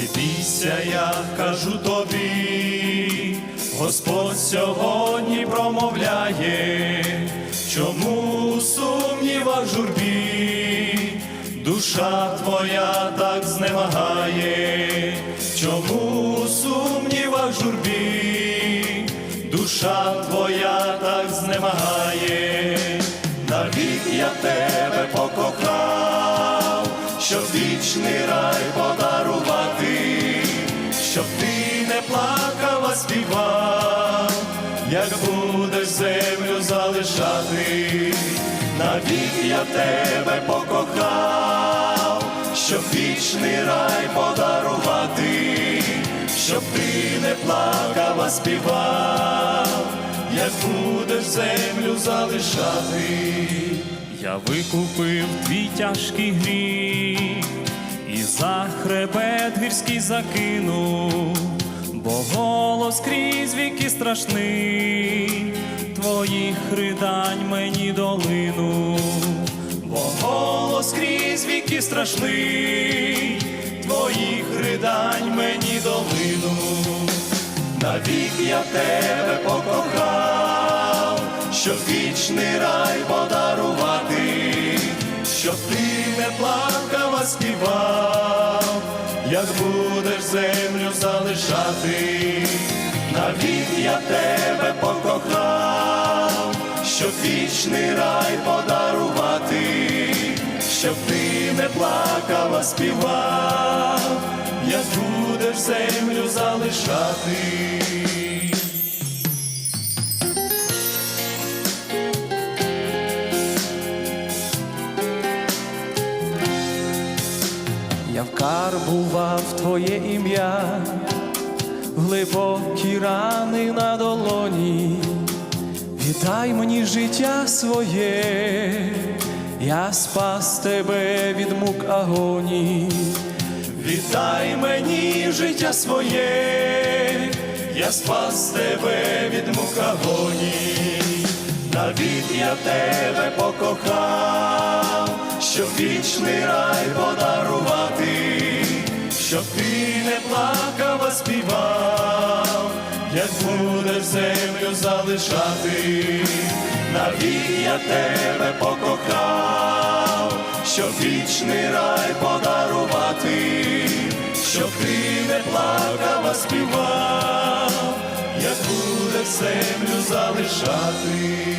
Дивися, я кажу тобі, Господь сьогодні промовляє, чому у сумнівах журбі, душа твоя так знемагає, чому у сумнівах журбі, душа твоя так знемагає, навік я тебе покохав, щоб вічний рай подарувати, не плакав, а співав, як будеш землю залишати, навік я тебе покохав, щоб вічний рай подарувати, щоб ти не плакав, а співав, як будеш землю залишати. Я викупив твій тяжкий гріх і за хребет гірський закинув, бо голос крізь віки страшний, твоїх ридань мені долинув, бо голос крізь віки страшний, твоїх ридань мені долинув, навік я тебе покохав, щоб вічний рай подарувати, щоб ти не плакав, а співав, як будеш землю залишати, навік я тебе покохав, щоб вічний рай подарувати, щоб ти не плакав, а співав, як будеш землю залишати. Я вкарбував твоє ім'я, глибокі рани на долоні, віддай мені життя своє, я спас тебе від мук агонії. Віддай мені життя своє, я спас тебе від мук агонії, навік я тебе покохав, щоб вічний рай подарувати, щоб ти не плакав, а співав, як будеш землю залишати, навік я тебе покохав, щоб вічний рай подарувати, щоб ти не плакав, а співав, як будеш землю залишати.